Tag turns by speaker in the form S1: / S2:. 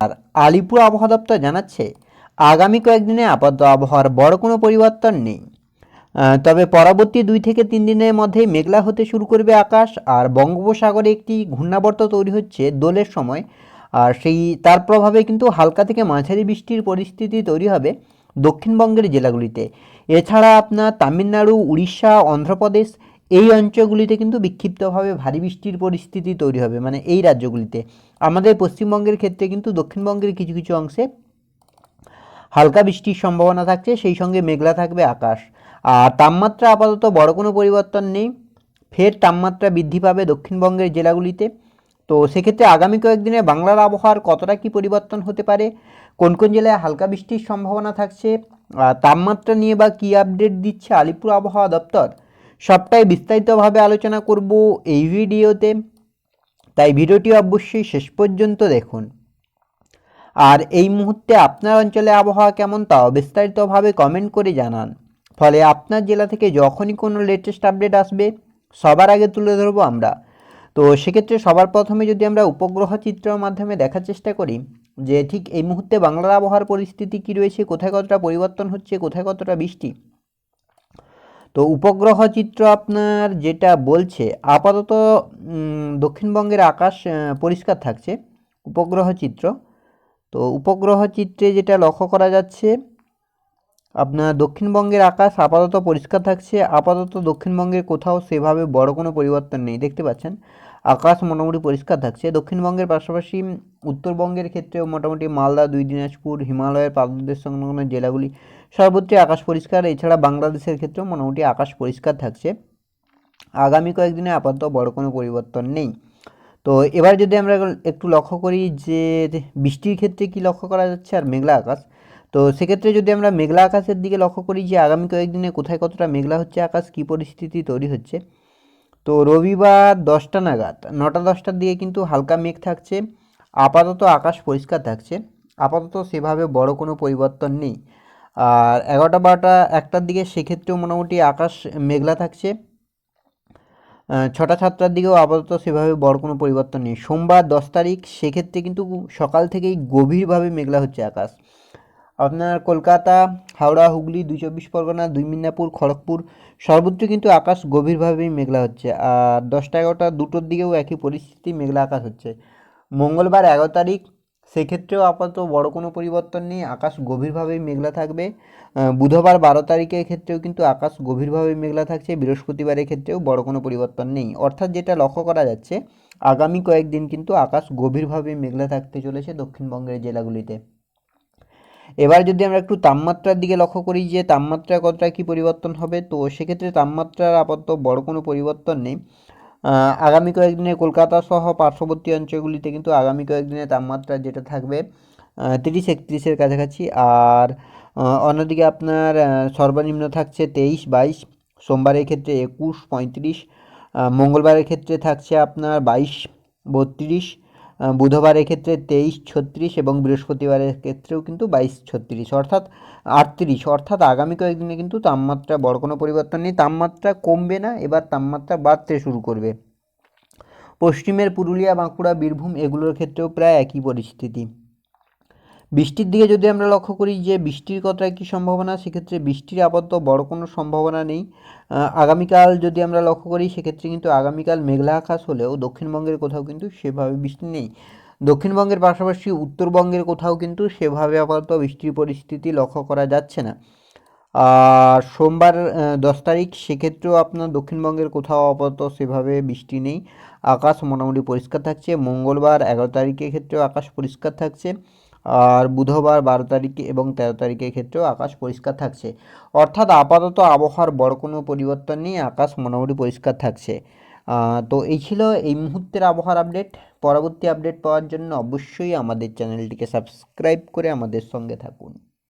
S1: আর আলিপুর আবহাওয়া দপ্তর জানাচ্ছে, আগামী কয়েকদিনে আপাতত আবহাওয়ার বড় কোনো পরিবর্তন নেই। তবে পরবর্তী দুই থেকে তিন দিনের মধ্যে মেঘলা হতে শুরু করবে আকাশ, আর বঙ্গোপসাগরে একটি ঘূর্ণাবর্ত তৈরি হচ্ছে দোলের সময়। আর সেই, তার প্রভাবে কিন্তু হালকা থেকে মাঝারি বৃষ্টির পরিস্থিতি তৈরি হবে দক্ষিণবঙ্গের জেলাগুলিতে। এছাড়া আপনার তামিলনাড়ু, উড়িষ্যা, অন্ধ্রপ্রদেশ এই অঞ্চলগুলিতে কিন্তু বিক্ষিপ্তভাবে ভারী বৃষ্টির পরিস্থিতি তৈরি হবে মানে এই রাজ্যগুলিতে। আমাদের পশ্চিমবঙ্গের ক্ষেত্রে কিন্তু দক্ষিণবঙ্গের কিছু কিছু অংশে হালকা বৃষ্টির সম্ভাবনা থাকছে, সেই সঙ্গে মেঘলা থাকবে আকাশ। আর তাপমাত্রা আপাতত বড় কোনো পরিবর্তন নেই, ফের তাপমাত্রা বৃদ্ধি পাবে দক্ষিণবঙ্গের জেলাগুলিতে। তো সেক্ষেত্রে আগামী কয়েকদিনে বাংলার আবহাওয়ার কতটা কি পরিবর্তন হতে পারে, কোন কোন জেলায় হালকা বৃষ্টির সম্ভাবনা থাকছে তাপমাত্রা নিয়ে বা কী আপডেট দিচ্ছে আলিপুর আবহাওয়া দপ্তর সবটাই বিস্তারিতভাবে আলোচনা করব এই ভিডিওতে। তাই ভিডিওটি অবশ্যই শেষ পর্যন্ত দেখুন। আর এই মুহূর্তে আপনার অঞ্চলে আবহাওয়া কেমন তাও বিস্তারিতভাবে কমেন্ট করে জানান। ফলে আপনার জেলা থেকে যখনই কোনো লেটেস্ট আপডেট আসবে, সবার আগে তুলে ধরবো আমরা। তো সেক্ষেত্রে সবার প্রথমে যদি আমরা উপগ্রহ চিত্রের মাধ্যমে দেখার চেষ্টা করি, যে ঠিক এই মুহূর্তে বাংলার আবহাওয়ার পরিস্থিতি কী রয়েছে, কোথায় কতটা পরিবর্তন হচ্ছে, কোথায় কতটা বৃষ্টি তো উপগ্রহ চিত্র আপনার যেটা বলছে, আপাতত দক্ষিণবঙ্গের আকাশ পরিষ্কার থাকছে উপগ্রহ চিত্র তো উপগ্রহ চিত্রে যেটা লক্ষ্য করা যাচ্ছে, আপনার দক্ষিণবঙ্গের আকাশ আপাতত পরিষ্কার থাকছে, আপাতত দক্ষিণবঙ্গের কোথাও সেভাবে বড় কোনো পরিবর্তন নেই। দেখতে পাচ্ছেন? আকাশ মোটামুটি পরিষ্কার থাকছে। দক্ষিণবঙ্গের পাশাপাশি উত্তরবঙ্গের ক্ষেত্রেও মোটামুটি মালদা, দুই দিনাজপুর, হিমালয়ের পাদদেশ সংলগ্ন জেলাগুলি সর্বত্রই আকাশ পরিষ্কার। এছাড়া বাংলাদেশের ক্ষেত্রেও মোটামুটি আকাশ পরিষ্কার থাকছে। আগামী কয়েকদিনে আপাতত বড় কোনো পরিবর্তন নেই। তো এবার যদি আমরা একটু লক্ষ্য করি যে বৃষ্টির ক্ষেত্রে কি লক্ষ্য করা যাচ্ছে আর মেঘলা আকাশ, তো সেক্ষেত্রে যদি আমরা মেঘলা আকাশের দিকে লক্ষ্য করি যে আগামী কয়েকদিনে কোথায় কতটা মেঘলা হচ্ছে আকাশ, কী পরিস্থিতি তৈরি হচ্ছে তো রবিবার দশটা নাগাদ, নটা দশটার দিকে কিন্তু হালকা মেঘ থাকছে, আপাতত আকাশ পরিষ্কার থাকছে, আপাতত সেভাবে বড় কোনো পরিবর্তন নেই। আর এগারোটা বারোটা একটার দিকে সেক্ষেত্রেও মোটামুটি আকাশ মেঘলা থাকছে। ছটা সাতটার দিকেও আপাতত সেভাবে বড় কোনো পরিবর্তন নেই। সোমবার দশ তারিখ, সেক্ষেত্রে কিন্তু সকাল থেকেই গভীরভাবে মেঘলা হচ্ছে আকাশ। আপনার কলকাতা, হাওড়া, হুগলি, দুই চব্বিশ পরগনা, দুই মিদনাপুর, খড়গপুর সর্বত্র কিন্তু আকাশ গভীরভাবেই মেঘলা হচ্ছে। আর দশটা এগারোটা দুটোর দিকেও একই পরিস্থিতি, মেঘলা আকাশ হচ্ছে। মঙ্গলবার এগারো তারিখ, সেক্ষেত্রেও আপাতত বড় কোনো পরিবর্তন নেই, আকাশ গভীরভাবেই মেঘলা থাকবে। বুধবার বারো তারিখের ক্ষেত্রেও কিন্তু আকাশ গভীরভাবে মেঘলা থাকছে, বৃহস্পতিবারের ক্ষেত্রেও বড় কোনো পরিবর্তন নেই। অর্থাৎ যেটা লক্ষ্য করা যাচ্ছে, আগামী কয়েকদিন কিন্তু আকাশ গভীরভাবে মেঘলা থাকতে চলেছে দক্ষিণবঙ্গের জেলাগুলিতে। এবার যদি আমরা একটু তাপমাত্রার দিকে লক্ষ্য করি যে তাপমাত্রা কতটা কী পরিবর্তন হবে, তো সেক্ষেত্রে তাপমাত্রার আপাতত বড় কোনো পরিবর্তন নেই। আগামী কয়েকদিনে কলকাতা সহ পার্শ্ববর্তী অঞ্চলগুলিতে কিন্তু আগামী কয়েকদিনে তাপমাত্রা যেটা থাকবে তিরিশ একত্রিশের কাছাকাছি। আর অন্যদিকে আপনার সর্বনিম্ন থাকছে তেইশ, বাইশ, সোমবারের ক্ষেত্রে একুশ, পঁয়ত্রিশ মঙ্গলবারের ক্ষেত্রে থাকছে আপনার বাইশ, বত্রিশ বুধবারের ক্ষেত্রে তেইশ, ছত্রিশ এবং বৃহস্পতিবারের ক্ষেত্রেও কিন্তু বাইশ, ছত্রিশ, অর্থাৎ আটত্রিশ। অর্থাৎ আগামী কয়েকদিনে কিন্তু তাপমাত্রা বড় কোনো পরিবর্তন নেই। তাপমাত্রা কমবে না, এবার তাপমাত্রা বাড়তে শুরু করবে। পশ্চিমের পুরুলিয়া, বাঁকুড়া, বীরভূম এগুলোর ক্ষেত্রেও প্রায় একই পরিস্থিতি। বৃষ্টির দিকে যদি আমরা লক্ষ্য করি যে বৃষ্টির কতটা কী সম্ভাবনা, সেক্ষেত্রে বৃষ্টির আপাতত বড় কোনো সম্ভাবনা নেই। আগামীকাল যদি আমরা লক্ষ্য করি, সেক্ষেত্রে কিন্তু আগামীকাল মেঘলা আকাশ হলেও দক্ষিণবঙ্গের কোথাও কিন্তু সেভাবে বৃষ্টি নেই। দক্ষিণবঙ্গের পাশাপাশি উত্তরবঙ্গের কোথাও কিন্তু সেভাবে আপাতত বৃষ্টির পরিস্থিতি লক্ষ্য করা যাচ্ছে না। আর সোমবার দশ তারিখ, সেক্ষেত্রেও আপনার দক্ষিণবঙ্গের কোথাও আপাতত সেভাবে বৃষ্টি নেই। আকাশ মোটামুটি পরিষ্কার থাকছে। মঙ্গলবার, এগারো তারিখের ক্ষেত্রেও আকাশ পরিষ্কার থাকছে। আর বুধবার বারো তারিখে এবং তেরো তারিখের ক্ষেত্রেও আকাশ পরিষ্কার থাকছে। অর্থাৎ আপাতত আবহাওয়ার বড় কোনো পরিবর্তন নেই, আকাশ মোটামুটি পরিষ্কার থাকছে। তো এই ছিল এই মুহূর্তের আবহাওয়ার আপডেট। পরবর্তী আপডেট পাওয়ার জন্য অবশ্যই আমাদের চ্যানেলটিকে সাবস্ক্রাইব করে আমাদের সঙ্গে থাকুন।